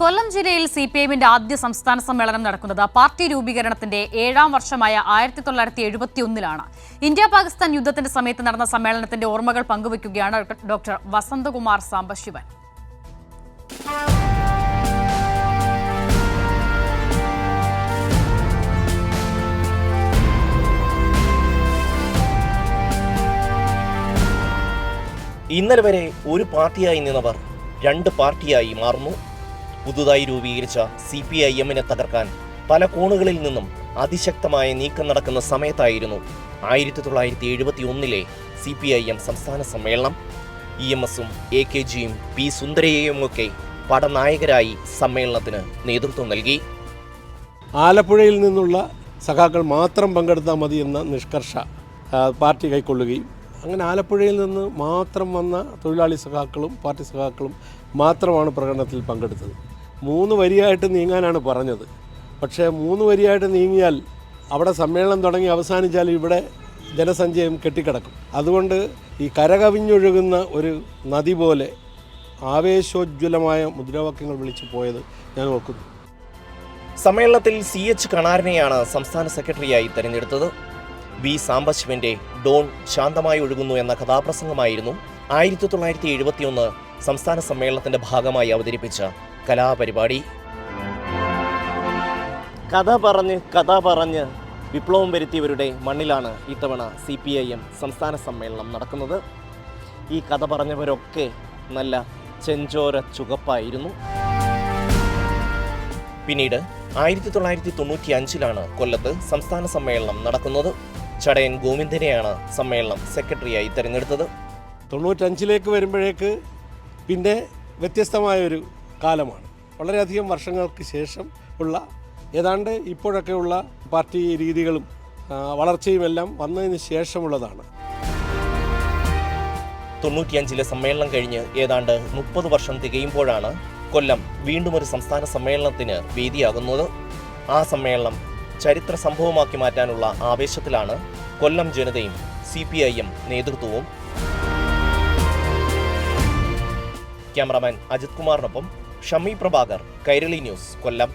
കൊല്ലം ജില്ലയിൽ C P എമ്മിന്റെ ആദ്യ സംസ്ഥാന സമ്മേളനം നടക്കുന്നത് പാർട്ടി രൂപീകരണത്തിന്റെ ഏഴാം വർഷമായ ആയിരത്തി തൊള്ളായിരത്തി എഴുപത്തി ഒന്നിലാണ് ഇന്ത്യ പാകിസ്ഥാൻ യുദ്ധത്തിന്റെ സമയത്ത് നടന്ന സമ്മേളനത്തിന്റെ ഓർമ്മകൾ പങ്കുവയ്ക്കുകയാണ് ഡോക്ടർ വസന്തകുമാർ സാംബശിവൻ. ഇന്നലെ വരെ ഒരു പാർട്ടിയായി നിന്നവർ രണ്ട് പാർട്ടിയായി മാറുന്നു. പുതുതായി രൂപീകരിച്ച സി പി ഐ എമ്മിനെ തകർക്കാൻ പല കോണുകളിൽ നിന്നും അതിശക്തമായ നീക്കം നടക്കുന്ന സമയത്തായിരുന്നു ആയിരത്തി തൊള്ളായിരത്തി എഴുപത്തി ഒന്നിലെ സി പി ഐ എം സംസ്ഥാന സമ്മേളനം. ഇ എം എസും എ കെ ജിയും പി സുന്ദരയെയും ഒക്കെ പടനായകരായി സമ്മേളനത്തിന് നേതൃത്വം നൽകി. ആലപ്പുഴയിൽ നിന്നുള്ള സഖാക്കൾ മാത്രം പങ്കെടുത്താൽ മതി എന്ന നിഷ്കർഷ പാർട്ടി കൈക്കൊള്ളുകയും അങ്ങനെ ആലപ്പുഴയിൽ നിന്ന് മാത്രം വന്ന തൊഴിലാളി സഖാക്കളും പാർട്ടി സഖാക്കളും മാത്രമാണ് പ്രകടനത്തിൽ പങ്കെടുത്തത്. മൂന്ന് വരിയായിട്ട് നീങ്ങാനാണ് പറഞ്ഞത്. പക്ഷേ മൂന്ന് വരിയായിട്ട് നീങ്ങിയാൽ അവിടെ സമ്മേളനം തുടങ്ങി അവസാനിച്ചാൽ ഇവിടെ ജനസഞ്ചയം കെട്ടിക്കിടക്കും. അതുകൊണ്ട് ഈ കരകവിഞ്ഞൊഴുകുന്ന ഒരു നദി പോലെ ആവേശോജ്വലമായ മുദ്രാവാക്യങ്ങൾ വിളിച്ചു പോയത് ഞാൻ ഓർക്കുന്നു. സമ്മേളനത്തിൽ സി എച്ച് കണാരനെയാണ് സംസ്ഥാന സെക്രട്ടറിയായി തെരഞ്ഞെടുത്തത്. വി സാംബശിവന്റെ ഡോൺ ശാന്തമായി ഒഴുകുന്നു എന്ന കഥാപ്രസംഗമായിരുന്നു ആയിരത്തി തൊള്ളായിരത്തി എഴുപത്തിയൊന്ന് സംസ്ഥാന സമ്മേളനത്തിന്റെ ഭാഗമായി അവതരിപ്പിച്ച കലാപരിപാടി. കഥ പറഞ്ഞ് കഥ പറഞ്ഞ് വിപ്ലവം വരുത്തിയവരുടെ മണ്ണിലാണ് ഇത്തവണ സി പി ഐ എം സംസ്ഥാന സമ്മേളനം നടക്കുന്നത്. ഈ കഥ പറഞ്ഞവരൊക്കെ നല്ല ചെഞ്ചോര ചുകപ്പായിരുന്നു. പിന്നീട് ആയിരത്തി തൊള്ളായിരത്തി തൊണ്ണൂറ്റി അഞ്ചിലാണ് കൊല്ലത്ത് സംസ്ഥാന സമ്മേളനം നടക്കുന്നത്. ചടയൻ ഗോവിന്ദനെയാണ് സമ്മേളനം സെക്രട്ടറിയായി തെരഞ്ഞെടുത്തത്. തൊണ്ണൂറ്റഞ്ചിലേക്ക് വരുമ്പോഴേക്ക് പിന്നെ വ്യത്യസ്തമായൊരു കാലമാണ്. വളരെയധികം വർഷങ്ങൾക്ക് ശേഷം ഉള്ള ഏതാണ്ട് ഇപ്പോഴൊക്കെയുള്ള പാർട്ടി രീതികളും വളർച്ചയുമെല്ലാം വന്നതിന് ശേഷമുള്ളതാണ്. തൊണ്ണൂറ്റിയഞ്ചിലെ സമ്മേളനം കഴിഞ്ഞ് ഏതാണ്ട് മുപ്പത് വർഷം തികയുമ്പോഴാണ് കൊല്ലം വീണ്ടും ഒരു സംസ്ഥാന സമ്മേളനത്തിന് വേദിയാകുന്നത്. ആ സമ്മേളനം ചരിത്ര സംഭവമാക്കി മാറ്റാനുള്ള ആവേശത്തിലാണ് കൊല്ലം ജനതയും സി പി ഐ എം നേതൃത്വവും. ക്യാമറാമാൻ അജിത് കുമാറിനൊപ്പം ഷമി പ്രഭാകർ കൈരളി ന്യൂസ് കൊല്ലം.